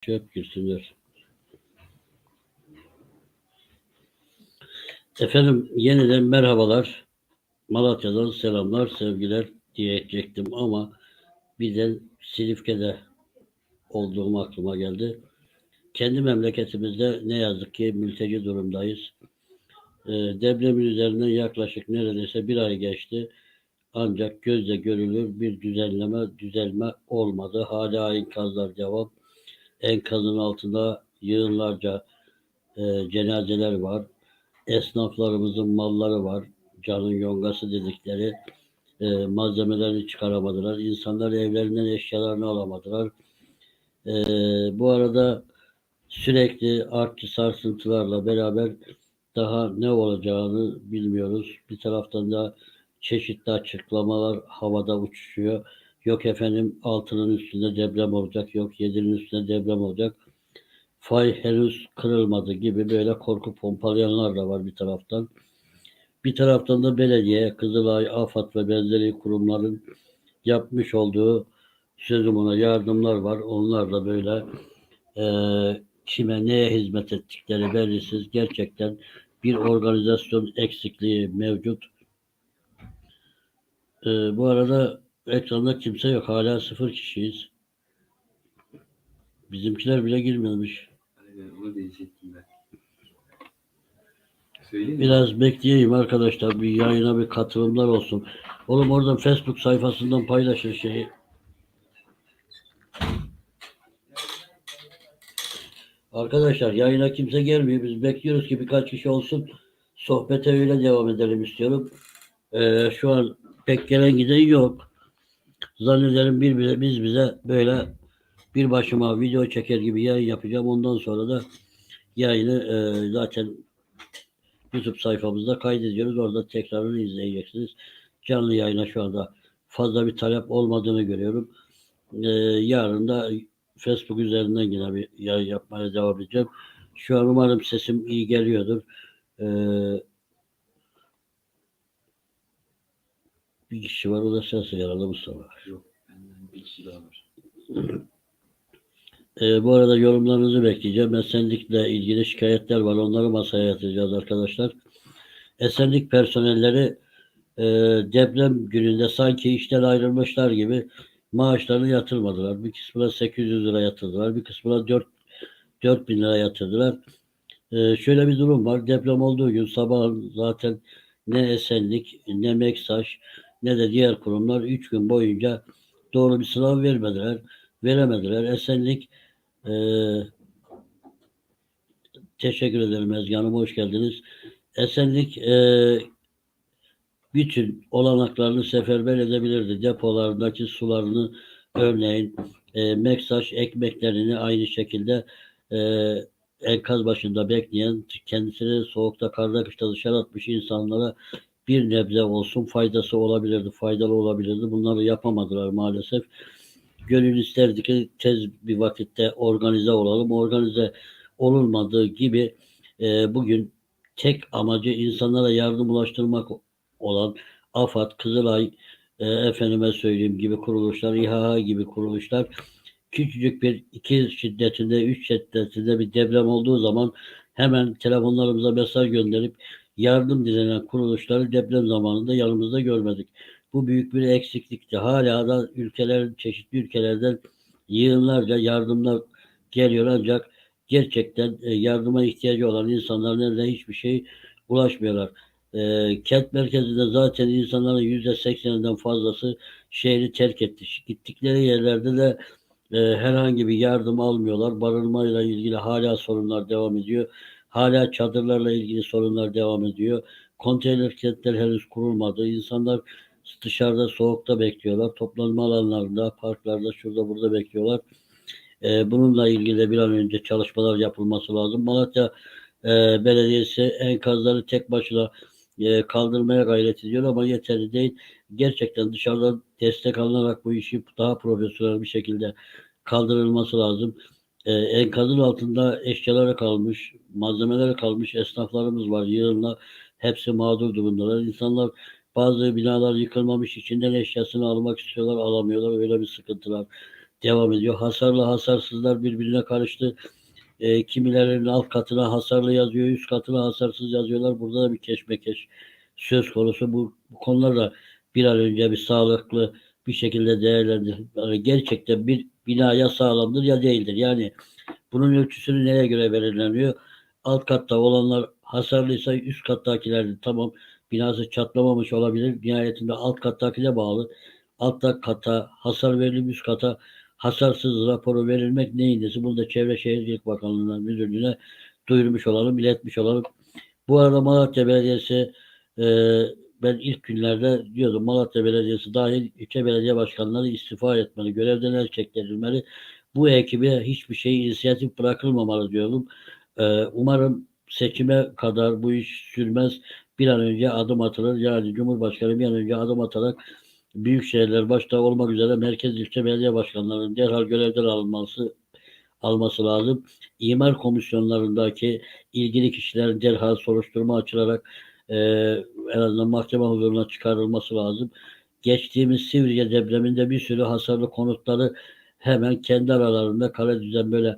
Çöp girsinler. Efendim yeniden merhabalar. Malatya'dan selamlar, sevgiler diyecektim ama birden Silifke'de olduğum aklıma geldi. Kendi memleketimizde ne yazık ki mülteci durumdayız. Ee, depremin üzerinden yaklaşık neredeyse bir ay geçti. Ancak gözle görülür bir düzenleme, düzelme olmadı. Hala enkazlar devam. Enkazın altında yığınlarca e, cenazeler var. Esnaflarımızın malları var. Canın yongası dedikleri e, malzemelerini çıkaramadılar. İnsanlar evlerinden eşyalarını alamadılar. E, bu arada sürekli artçı sarsıntılarla beraber daha ne olacağını bilmiyoruz. Bir taraftan da çeşitli açıklamalar havada uçuşuyor. Yok efendim altının üstünde deprem olacak, yok yedinin üstünde deprem olacak. Fay henüz kırılmadı gibi böyle korku pompalayanlar da var bir taraftan. Bir taraftan da belediye, Kızılay, AFAD ve benzeri kurumların yapmış olduğu sözüm ona yardımlar var. Onlar da böyle e, kime neye hizmet ettikleri belirsiz. Gerçekten bir organizasyon eksikliği mevcut. E, bu arada ekranda kimse yok. Hala sıfır kişiyiz. Bizimkiler bile girmemiş. Aynen onu diyecektim ben. Söyleyeyim mi? Biraz bekleyeyim arkadaşlar. Bir yayına bir katılımlar olsun. Oğlum oradan Facebook sayfasından paylaşın şeyi. Arkadaşlar yayına kimse gelmiyor. Biz bekliyoruz ki birkaç kişi olsun. Sohbete öyle devam edelim istiyorum. Ee, şu an pek gelen giden yok. Zannederim bir bize, biz bize böyle bir başıma video çeker gibi yayın yapacağım. Ondan sonra da yayını e, zaten YouTube sayfamızda kaydediyoruz. Orada tekrarını izleyeceksiniz. Canlı yayına şu anda fazla bir talep olmadığını görüyorum. Ee, yarın da Facebook üzerinden yine bir yayın yapmaya devam edeceğim. Şu an umarım sesim iyi geliyordur. Ee, bir kişi var o da sensin herhalde Mustafa. Yok benden bir kişi daha var. Ee, bu arada yorumlarınızı bekleyeceğim. Esenlikle ilgili şikayetler var. Onları masaya yatıracağız arkadaşlar. Esenlik personelleri e, deprem gününde sanki işten ayrılmışlar gibi maaşlarını yatırmadılar. Bir kısmına 800 lira yatırdılar. Bir kısmına 4 4000 lira yatırdılar. E, şöyle bir durum var. Deprem olduğu gün sabah zaten ne Esenlik ne Meksaş ne de diğer kurumlar 3 gün boyunca doğru bir sınav vermediler. Veremediler. Esenlik e, teşekkür ederim Ezgi. Hoş geldiniz. Esenlik e, bütün olanaklarını seferber edebilirdi. Depolarındaki sularını örneğin e, Meksaş ekmeklerini aynı şekilde e, enkaz başında bekleyen kendisini soğukta karda kışta dışarı atmış insanlara bir nebze olsun faydası olabilirdi, faydalı olabilirdi. Bunları yapamadılar maalesef. Gönül isterdi ki tez bir vakitte organize olalım. Organize olunmadığı gibi e, bugün tek amacı insanlara yardım ulaştırmak olan AFAD, Kızılay, e, efendime söyleyeyim gibi kuruluşlar, İHA gibi kuruluşlar küçücük bir iki şiddetinde, üç şiddetinde bir deprem olduğu zaman hemen telefonlarımıza mesaj gönderip yardım dilenen kuruluşları deprem zamanında yanımızda görmedik. Bu büyük bir eksiklikti. Hala da ülkeler, çeşitli ülkelerden yığınlarca yardımlar geliyor ancak gerçekten e, yardıma ihtiyacı olan insanların eline hiçbir şey ulaşmıyorlar. E, kent merkezinde zaten insanların yüzde sekseninden fazlası şehri terk etti. Gittikleri yerlerde de e, herhangi bir yardım almıyorlar. Barınmayla ilgili hala sorunlar devam ediyor. Hala çadırlarla ilgili sorunlar devam ediyor. Konteyner kentler henüz kurulmadı. İnsanlar dışarıda soğukta bekliyorlar. Toplanma alanlarında, parklarda, şurada burada bekliyorlar. E, bununla ilgili bir an önce çalışmalar yapılması lazım. Malatya e, Belediyesi enkazları tek başına e, kaldırmaya gayret ediyor ama yeterli değil. Gerçekten dışarıdan destek alınarak bu işi daha profesyonel bir şekilde kaldırılması lazım. E, enkazın altında eşyaları kalmış, malzemeleri kalmış esnaflarımız var yığınla. Hepsi mağdur durumdalar. İnsanlar bazı binalar yıkılmamış içinden eşyasını almak istiyorlar alamıyorlar. Öyle bir sıkıntılar devam ediyor. Hasarlı hasarsızlar birbirine karıştı. E, kimilerinin alt katına hasarlı yazıyor, üst katına hasarsız yazıyorlar. Burada da bir keşmekeş söz konusu. Bu, bu konularla bir an önce bir sağlıklı bir şekilde değerlendir. Yani gerçekten bir bina ya sağlamdır ya değildir. Yani bunun ölçüsünü neye göre belirleniyor? Alt katta olanlar hasarlıysa üst kattakiler tamam binası çatlamamış olabilir. Nihayetinde alt kattakine bağlı. Alt kata hasar verilip üst kata hasarsız raporu verilmek neyin nesi? Bunu da Çevre Şehircilik Bakanlığı'na müdürlüğüne duyurmuş olalım, iletmiş olalım. Bu arada Malatya Belediyesi e, ben ilk günlerde diyordum Malatya Belediyesi dahil ilçe belediye başkanları istifa etmeli, görevden el. Bu ekibe hiçbir şey inisiyatif bırakılmamalı diyordum. E, umarım seçime kadar bu iş sürmez. Bir an önce adım atılır. Yani Cumhurbaşkanı bir an önce adım atarak büyük şehirler başta olmak üzere merkez ilçe belediye başkanlarının derhal görevden alınması alması lazım. İmar komisyonlarındaki ilgili kişilerin derhal soruşturma açılarak e, en azından mahkeme huzuruna çıkarılması lazım. Geçtiğimiz Sivriye depreminde bir sürü hasarlı konutları hemen kendi aralarında kare düzen böyle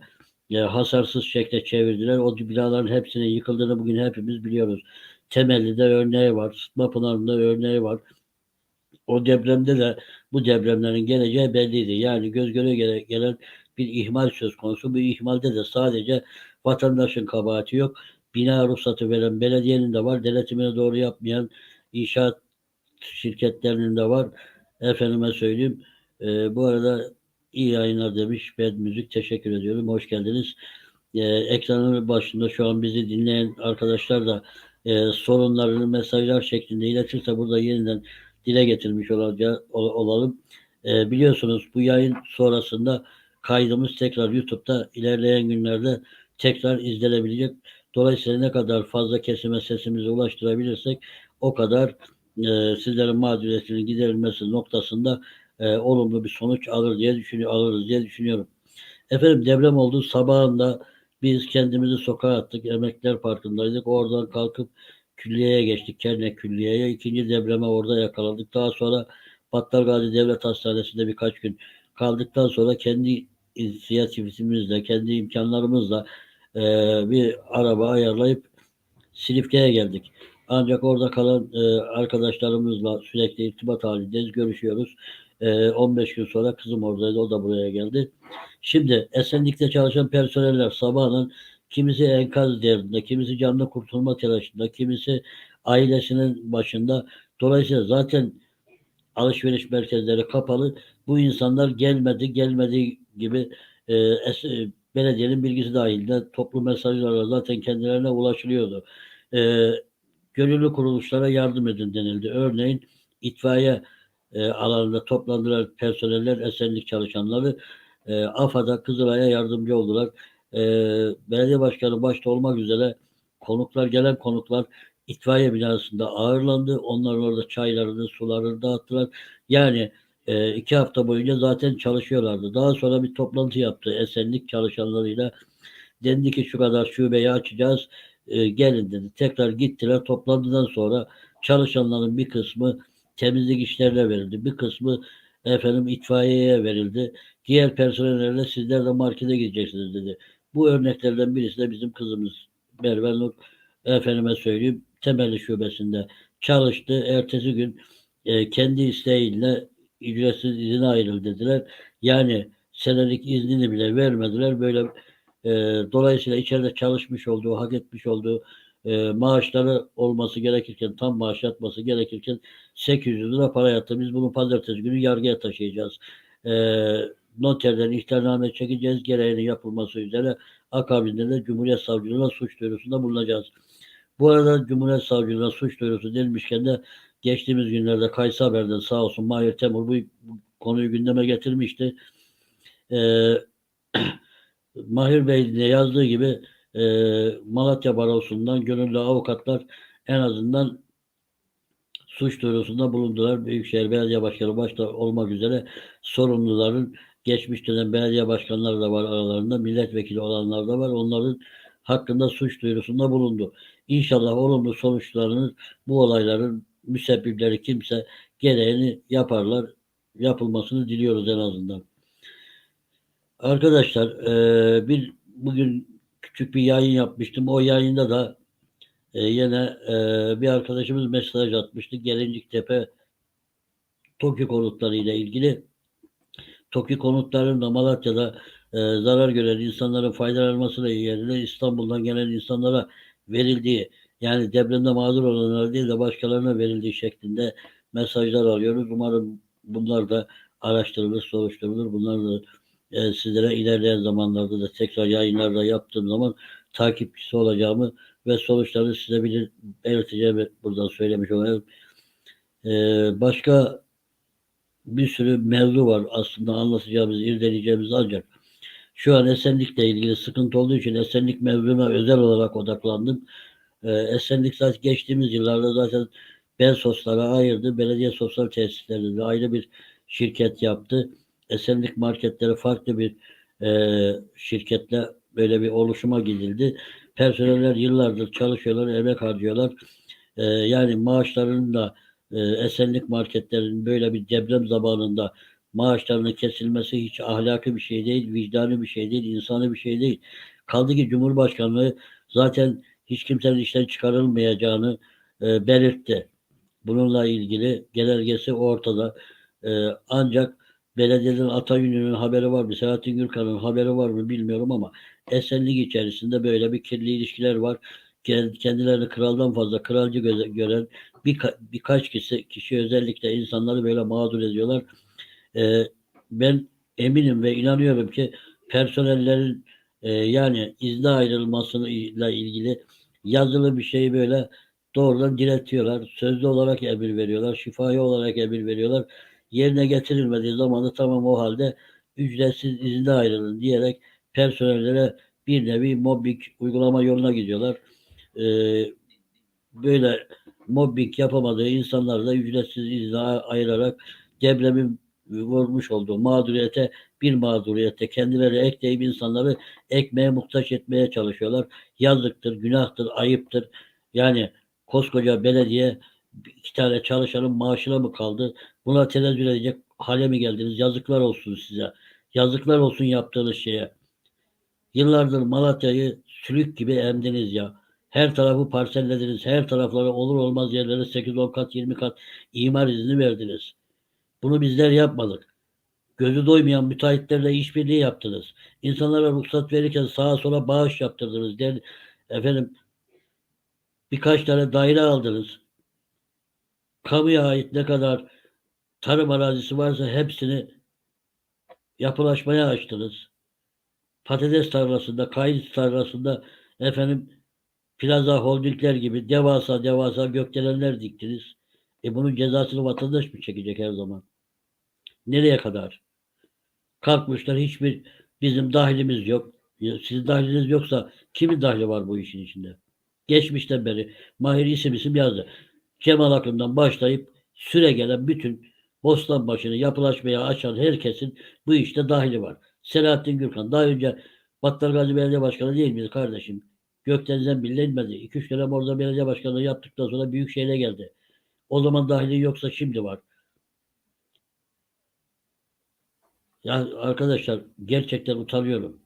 e, hasarsız şekle çevirdiler. O binaların hepsinin yıkıldığını bugün hepimiz biliyoruz. Temelli'de örneği var. Sıtma Pınarı'nda örneği var. O depremde de bu depremlerin geleceği belliydi. Yani göz göre gele- gelen bir ihmal söz konusu. Bu ihmalde de sadece vatandaşın kabahati yok. Bina ruhsatı veren belediyenin de var. Denetimini doğru yapmayan inşaat şirketlerinin de var. Efendime söyleyeyim. e, bu arada iyi yayınlar demiş. Ben müzik teşekkür ediyorum. Hoş geldiniz. E, ekranın başında şu an bizi dinleyen arkadaşlar da e, sorunlarını mesajlar şeklinde iletirse burada yeniden dile getirmiş olalım. E, biliyorsunuz bu yayın sonrasında kaydımız tekrar YouTube'da ilerleyen günlerde tekrar izlenebilecek. Dolayısıyla ne kadar fazla kesime sesimizi ulaştırabilirsek o kadar e, sizlerin mağduriyetinin giderilmesi noktasında e, olumlu bir sonuç alır diye düşünüyor, alırız diye düşünüyorum. Efendim deprem oldu. Sabahında biz kendimizi sokağa attık. Emekler Parkı'ndaydık. Oradan kalkıp külliyeye geçtik. Kernek Külliye'ye. İkinci depreme orada yakaladık. Daha sonra Battal Gazi Devlet Hastanesi'nde birkaç gün kaldıktan sonra kendi inisiyatifimizle, kendi imkanlarımızla e, bir araba ayarlayıp Silifke'ye geldik. Ancak orada kalan e, arkadaşlarımızla sürekli irtibat halindeyiz, görüşüyoruz. E, 15 gün sonra kızım oradaydı, o da buraya geldi. Şimdi Esenlik'te çalışan personeller sabahın kimisi enkaz derdinde, kimisi canlı kurtulma telaşında, kimisi ailesinin başında. Dolayısıyla zaten alışveriş merkezleri kapalı. Bu insanlar gelmedi, gelmediği gibi e, es- belediyenin bilgisi dahilinde toplu mesajlarla zaten kendilerine ulaşılıyordu. E, gönüllü kuruluşlara yardım edin denildi. Örneğin itfaiye e, alanında toplandılar personeller, esenlik çalışanları. E, AFAD'a, Kızılay'a yardımcı oldular. E, belediye başkanı başta olmak üzere konuklar, gelen konuklar itfaiye binasında ağırlandı. Onlar orada çaylarını, sularını dağıttılar. Yani e, iki hafta boyunca zaten çalışıyorlardı. Daha sonra bir toplantı yaptı esenlik çalışanlarıyla. Dendi ki şu kadar şubeyi açacağız. E, gelin dedi. Tekrar gittiler. Toplantıdan sonra çalışanların bir kısmı temizlik işlerine verildi. Bir kısmı efendim itfaiyeye verildi. Diğer personellerle sizler de markete gideceksiniz dedi. Bu örneklerden birisi de bizim kızımız Merve Nur efendime söyleyeyim temelli şubesinde çalıştı. Ertesi gün e, kendi isteğiyle ücretsiz izine ayrıl dediler. Yani senelik iznini bile vermediler. Böyle e, dolayısıyla içeride çalışmış olduğu, hak etmiş olduğu e, maaşları olması gerekirken, tam maaş yatması gerekirken 800 lira para yattı. Biz bunu pazartesi günü yargıya taşıyacağız. E, noterden ihtarname çekeceğiz. Gereğinin yapılması üzere akabinde de Cumhuriyet Savcılığına suç duyurusunda bulunacağız. Bu arada Cumhuriyet Savcılığına suç duyurusu denilmişken de geçtiğimiz günlerde Kaysı Haber'den sağ olsun Mahir Temur bu, konuyu gündeme getirmişti. Ee, Mahir Bey de yazdığı gibi e, Malatya Barosu'ndan gönüllü avukatlar en azından suç duyurusunda bulundular. Büyükşehir Belediye Başkanı başta olmak üzere sorumluların geçmiş dönem belediye başkanları da var aralarında, milletvekili olanlar da var. Onların hakkında suç duyurusunda bulundu. İnşallah olumlu sonuçlarını bu olayların müsebbipleri kimse gereğini yaparlar. Yapılmasını diliyoruz en azından. Arkadaşlar eee, bir bugün küçük bir yayın yapmıştım. O yayında da eee, yine eee, bir arkadaşımız mesaj atmıştı. Gelinciktepe TOKİ konutları ile ilgili. TOKİ konutlarının da Malatya'da eee, zarar gören insanların faydalanmasıyla yerine İstanbul'dan gelen insanlara verildiği yani depremde mağdur olanlara değil de başkalarına verildiği şeklinde mesajlar alıyoruz. Umarım bunlar da araştırılır, soruşturulur. Bunlar da e, sizlere ilerleyen zamanlarda da tekrar yayınlarda yaptığım zaman takipçisi olacağımı ve sonuçlarını size bilir, belirteceğimi buradan söylemiş olayım. E, başka bir sürü mevzu var aslında anlatacağımız, irdeleyeceğimiz ancak şu an Esenlik'le ilgili sıkıntı olduğu için Esenlik mevzuna özel olarak odaklandım. E, Esenlik zaten geçtiğimiz yıllarda zaten ben soslara ayırdı. Belediye sosyal tesislerinde ayrı bir şirket yaptı. Esenlik marketleri farklı bir e, şirketle böyle bir oluşuma gidildi. Personeller yıllardır çalışıyorlar, emek harcıyorlar. E, yani maaşlarının da e, Esenlik marketlerin böyle bir deprem zamanında maaşlarının kesilmesi hiç ahlaki bir şey değil, vicdani bir şey değil, insani bir şey değil. Kaldı ki Cumhurbaşkanlığı zaten hiç kimsenin işten çıkarılmayacağını e, belirtti. Bununla ilgili genelgesi ortada. E, ancak belediyenin Atayünü'nün haberi var mı? Selahattin Gürkan'ın haberi var mı bilmiyorum ama Esenlik içerisinde böyle bir kirli ilişkiler var. Kend- Kendilerini kraldan fazla kralcı gören birka- birkaç kişi, kişi özellikle insanları böyle mağdur ediyorlar. E, ben eminim ve inanıyorum ki personellerin e, yani izne ayrılmasıyla ilgili yazılı bir şeyi böyle doğrudan diretiyorlar. Sözlü olarak emir veriyorlar. Şifai olarak emir veriyorlar. Yerine getirilmediği zaman da tamam o halde ücretsiz izne ayrılın diyerek personellere bir nevi mobbing uygulama yoluna gidiyorlar. Ee, böyle mobbing yapamadığı insanlar da ücretsiz izne ayırarak depremin vurmuş olduğu mağduriyete bir mağduriyete kendileri ekleyip insanları ekmeğe muhtaç etmeye çalışıyorlar. Yazıktır, günahtır, ayıptır. Yani koskoca belediye iki tane çalışanın maaşına mı kaldı? Buna tenezzül edecek hale mi geldiniz? Yazıklar olsun size. Yazıklar olsun yaptığınız şeye. Yıllardır Malatya'yı sülük gibi emdiniz ya. Her tarafı parsellediniz. Her tarafları olur olmaz yerlere 8-10 kat 20 kat imar izni verdiniz. Bunu bizler yapmadık. Gözü doymayan müteahhitlerle işbirliği yaptınız. İnsanlara ruhsat verirken sağa sola bağış yaptırdınız. Der, efendim birkaç tane daire aldınız. Kamuya ait ne kadar tarım arazisi varsa hepsini yapılaşmaya açtınız. Patates tarlasında, kayıt tarlasında efendim plaza holdingler gibi devasa devasa gökdelenler diktiniz. E bunun cezasını vatandaş mı çekecek her zaman? Nereye kadar? Kalkmışlar hiçbir bizim dahilimiz yok. Sizin dahiliniz yoksa kimin dahli var bu işin içinde? Geçmişten beri Mahir isim isim yazdı. Cemal Akın'dan başlayıp süre gelen bütün Bostanbaşı'nı yapılaşmaya açan herkesin bu işte dahili var. Selahattin Gürkan daha önce Battal Gazi Belediye Başkanı değil miydi kardeşim? Gökdeniz'den bilinmedi. 2-3 dönem orada belediye başkanlığı yaptıktan sonra büyük şehre geldi. O zaman dahili yoksa şimdi var. Ya arkadaşlar gerçekten utanıyorum.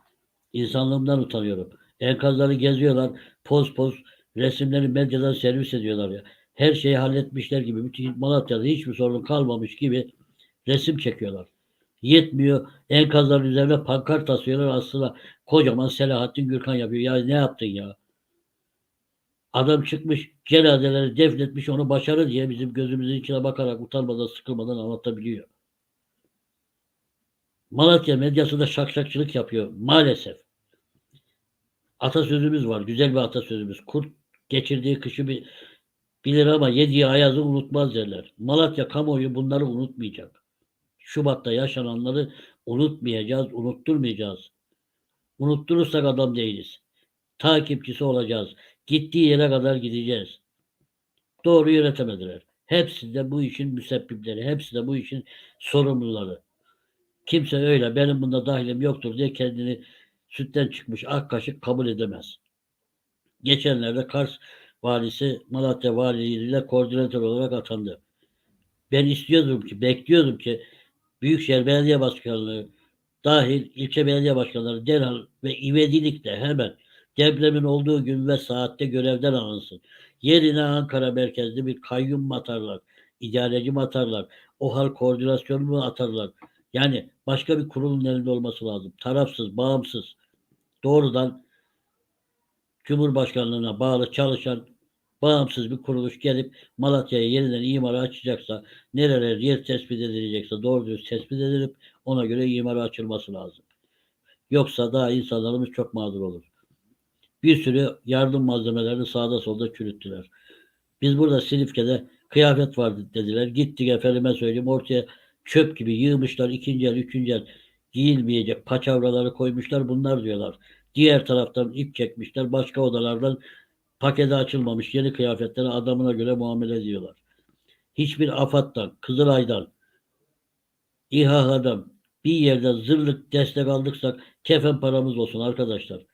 İnsanlığımdan utanıyorum. Enkazları geziyorlar. Poz poz resimleri medyadan servis ediyorlar ya. Her şeyi halletmişler gibi. Bütün Malatya'da hiçbir sorun kalmamış gibi resim çekiyorlar. Yetmiyor. Enkazların üzerine pankart asıyorlar. Aslında kocaman Selahattin Gürkan yapıyor. Ya ne yaptın ya? Adam çıkmış cenazeleri defnetmiş onu başarı diye bizim gözümüzün içine bakarak utanmadan sıkılmadan anlatabiliyor. Malatya medyası da şakşakçılık yapıyor maalesef. Atasözümüz var. Güzel bir atasözümüz. Kurt geçirdiği kışı bir bilir ama yediği ayazı unutmaz derler. Malatya kamuoyu bunları unutmayacak. Şubat'ta yaşananları unutmayacağız, unutturmayacağız. Unutturursak adam değiliz. Takipçisi olacağız. Gittiği yere kadar gideceğiz. Doğru yönetemediler. Hepsi de bu işin müsebbipleri. Hepsi de bu işin sorumluları. Kimse öyle benim bunda dahilim yoktur diye kendini sütten çıkmış ak kaşık kabul edemez. Geçenlerde Kars valisi Malatya valiliğiyle koordinatör olarak atandı. Ben istiyordum ki, bekliyordum ki Büyükşehir Belediye Başkanlığı dahil ilçe belediye başkanları derhal ve ivedilikle hemen depremin olduğu gün ve saatte görevden alınsın. Yerine Ankara merkezli bir kayyum atarlar, idareci atarlar, o hal koordinasyonu atarlar? Yani başka bir kurulun elinde olması lazım. Tarafsız, bağımsız, doğrudan Cumhurbaşkanlığına bağlı çalışan bağımsız bir kuruluş gelip Malatya'ya yeniden imara açacaksa, nereler yer tespit edilecekse doğru düz tespit edilip ona göre imara açılması lazım. Yoksa daha insanlarımız çok mağdur olur. Bir sürü yardım malzemelerini sağda solda çürüttüler. Biz burada Silifke'de kıyafet vardı dediler. Gittik efendime söyleyeyim ortaya çöp gibi yığmışlar. ikinci el, üçüncü el giyilmeyecek paçavraları koymuşlar. Bunlar diyorlar. Diğer taraftan ip çekmişler. Başka odalardan paketi açılmamış yeni kıyafetleri adamına göre muamele ediyorlar. Hiçbir AFAD'dan, Kızılay'dan, İHA'dan bir yerde zırlık destek aldıksak kefen paramız olsun arkadaşlar.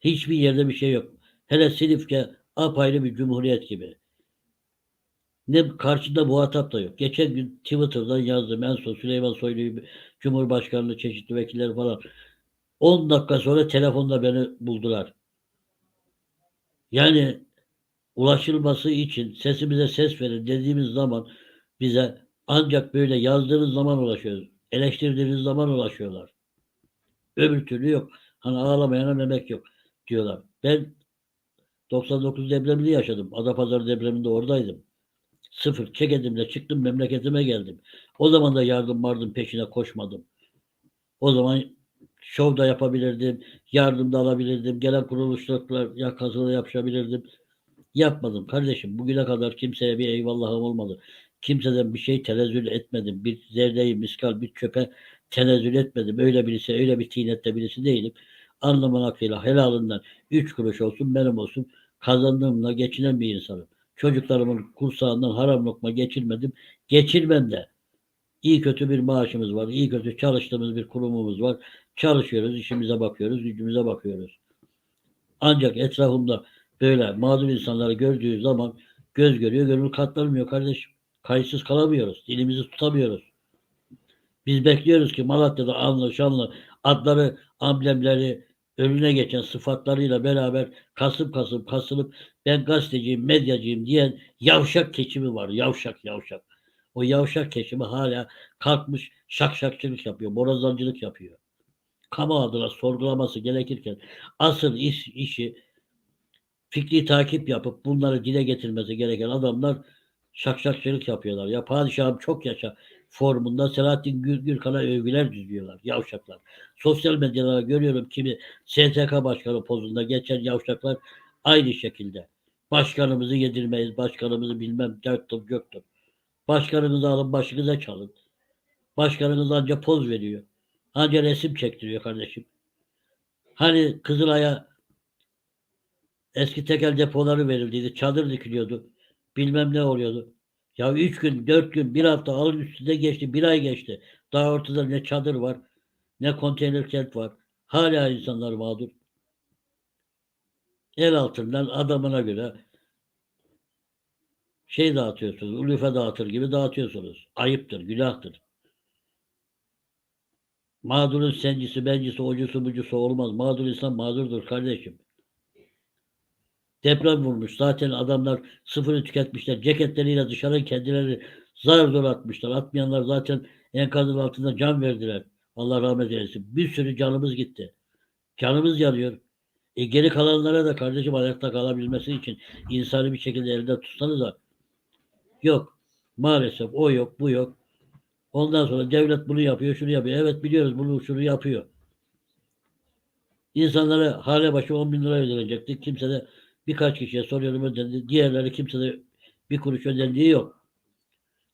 Hiçbir yerde bir şey yok. Hele Silifke apayrı bir cumhuriyet gibi. Ne karşıda muhatap da yok. Geçen gün Twitter'dan yazdım. En son Süleyman Soylu'yu Cumhurbaşkanlığı çeşitli vekiller falan. 10 dakika sonra telefonda beni buldular. Yani ulaşılması için sesimize ses verin dediğimiz zaman bize ancak böyle yazdığınız zaman ulaşıyoruz. Eleştirdiğiniz zaman ulaşıyorlar. Öbür türlü yok. Hani ağlamayana memek yok diyorlar. Ben 99 depremini yaşadım. Adapazarı depreminde oradaydım. Sıfır çekedimle çıktım memleketime geldim. O zaman da yardım vardım peşine koşmadım. O zaman şov da yapabilirdim, yardım da alabilirdim, gelen kuruluşlar yakasını yapışabilirdim. Yapmadım kardeşim. Bugüne kadar kimseye bir eyvallahım olmadı. Kimseden bir şey tenezzül etmedim. Bir zerdeyi, miskal, bir çöpe tenezzül etmedim. Öyle birisi, öyle bir tinette birisi değilim. Anlamın hakkıyla helalından üç kuruş olsun benim olsun kazandığımla geçinen bir insanım. Çocuklarımın kursağından haram lokma geçirmedim. Geçirmem de. İyi kötü bir maaşımız var. iyi kötü çalıştığımız bir kurumumuz var. Çalışıyoruz, işimize bakıyoruz, gücümüze bakıyoruz. Ancak etrafımda böyle mağdur insanları gördüğü zaman göz görüyor, gönül katlanmıyor kardeşim. Kayıtsız kalamıyoruz. Dilimizi tutamıyoruz. Biz bekliyoruz ki Malatya'da anlı şanlı adları, amblemleri, önüne geçen sıfatlarıyla beraber kasım kasım kasılıp ben gazeteciyim, medyacıyım diyen yavşak keçimi var. Yavşak yavşak. O yavşak keçimi hala kalkmış şakşakçılık yapıyor, borazancılık yapıyor. Kamu adına sorgulaması gerekirken asıl iş, işi fikri takip yapıp bunları dile getirmesi gereken adamlar şakşakçılık yapıyorlar. Ya padişahım çok yaşa formunda Selahattin Gür Gürkan'a övgüler düzüyorlar. Yavşaklar. Sosyal medyalarda görüyorum kimi STK başkanı pozunda geçen yavşaklar aynı şekilde. Başkanımızı yedirmeyiz, başkanımızı bilmem dörttüm göktüm. Başkanınızı alın başınıza çalın. Başkanınız anca poz veriyor. Anca resim çektiriyor kardeşim. Hani Kızılay'a eski tekel depoları verildiydi. Çadır dikiliyordu. Bilmem ne oluyordu. Ya üç gün, dört gün, bir hafta alın üstünde geçti. Bir ay geçti. Daha ortada ne çadır var, ne konteyner kent var. Hala insanlar mağdur. El altından adamına göre şey dağıtıyorsunuz. Ulufe dağıtır gibi dağıtıyorsunuz. Ayıptır, günahtır. Mağdurun sencisi, bencisi, ocusu, bucusu olmaz. Mağdur insan mağdurdur kardeşim. Deprem vurmuş. Zaten adamlar sıfırı tüketmişler. Ceketleriyle dışarı kendileri zar zor atmışlar. Atmayanlar zaten enkazın altında can verdiler. Allah rahmet eylesin. Bir sürü canımız gitti. Canımız yanıyor. E geri kalanlara da kardeşim ayakta kalabilmesi için insanı bir şekilde elinde tutsanız da yok. Maalesef o yok, bu yok. Ondan sonra devlet bunu yapıyor, şunu yapıyor. Evet biliyoruz bunu şunu yapıyor. İnsanlara hale başı 10 bin lira ödenecekti. Kimse de birkaç kişiye soruyorum ödendi. Diğerleri kimse de bir kuruş ödendiği yok.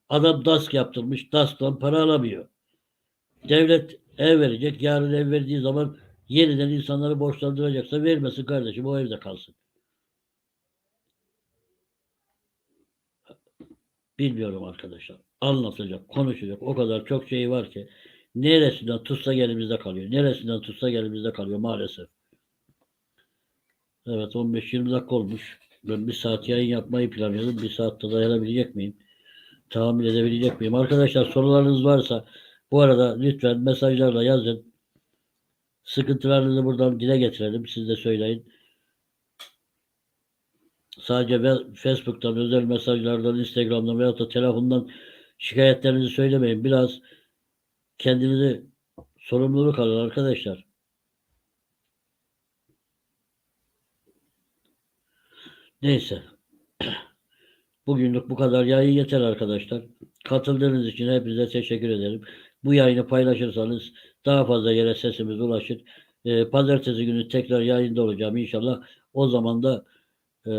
Adam DASK yaptırmış. DASK'tan para alamıyor. Devlet ev verecek. Yarın ev verdiği zaman yeniden insanları borçlandıracaksa vermesin kardeşim. O evde kalsın. Bilmiyorum arkadaşlar. Anlatacak, konuşacak o kadar çok şey var ki neresinden tutsa elimizde kalıyor. Neresinden tutsa elimizde kalıyor maalesef. Evet 15-20 dakika olmuş. Ben bir saat yayın yapmayı planlıyordum. Bir saatte dayanabilecek miyim? Tahammül edebilecek miyim? Arkadaşlar sorularınız varsa bu arada lütfen mesajlarla yazın. Sıkıntılarınızı buradan dile getirelim. Siz de söyleyin. Sadece Facebook'tan, özel mesajlardan, Instagram'dan veyahut da telefondan şikayetlerinizi söylemeyin. Biraz kendinizi sorumluluk alın arkadaşlar. Neyse. Bugünlük bu kadar yayın yeter arkadaşlar. Katıldığınız için hepinize teşekkür ederim. Bu yayını paylaşırsanız daha fazla yere sesimiz ulaşır. Ee, pazartesi günü tekrar yayında olacağım inşallah. O zaman da e,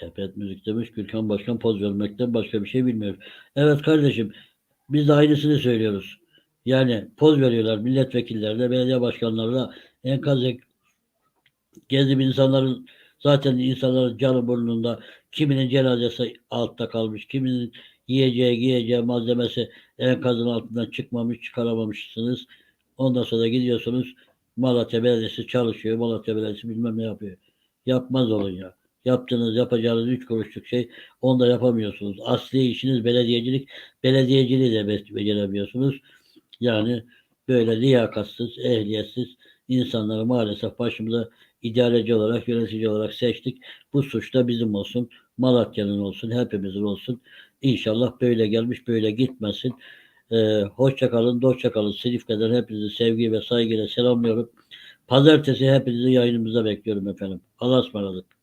Kepet müzik demiş. Gürkan Başkan poz vermekten başka bir şey bilmiyor. Evet kardeşim biz de aynısını söylüyoruz. Yani poz veriyorlar milletvekillerine, belediye başkanlarına enkaz gezip insanların zaten insanların canı burnunda kiminin cenazesi altta kalmış, kiminin yiyeceği, giyeceği malzemesi enkazın altından çıkmamış, çıkaramamışsınız. Ondan sonra gidiyorsunuz Malatya Belediyesi çalışıyor. Malatya Belediyesi bilmem ne yapıyor. Yapmaz olun ya. Yaptığınız, yapacağınız üç kuruşluk şey onu da yapamıyorsunuz. Asli işiniz belediyecilik. Belediyeciliği de be- beceremiyorsunuz. Yani böyle liyakatsız, ehliyetsiz insanları maalesef başımıza idareci olarak, yönetici olarak seçtik. Bu suç da bizim olsun, Malatya'nın olsun, hepimizin olsun. İnşallah böyle gelmiş, böyle gitmesin. Ee, hoşça kalın, dostça kalın. Silifke'den hepinizi sevgi ve saygıyla selamlıyorum. Pazartesi hepinizi yayınımıza bekliyorum efendim. Allah'a ısmarladık.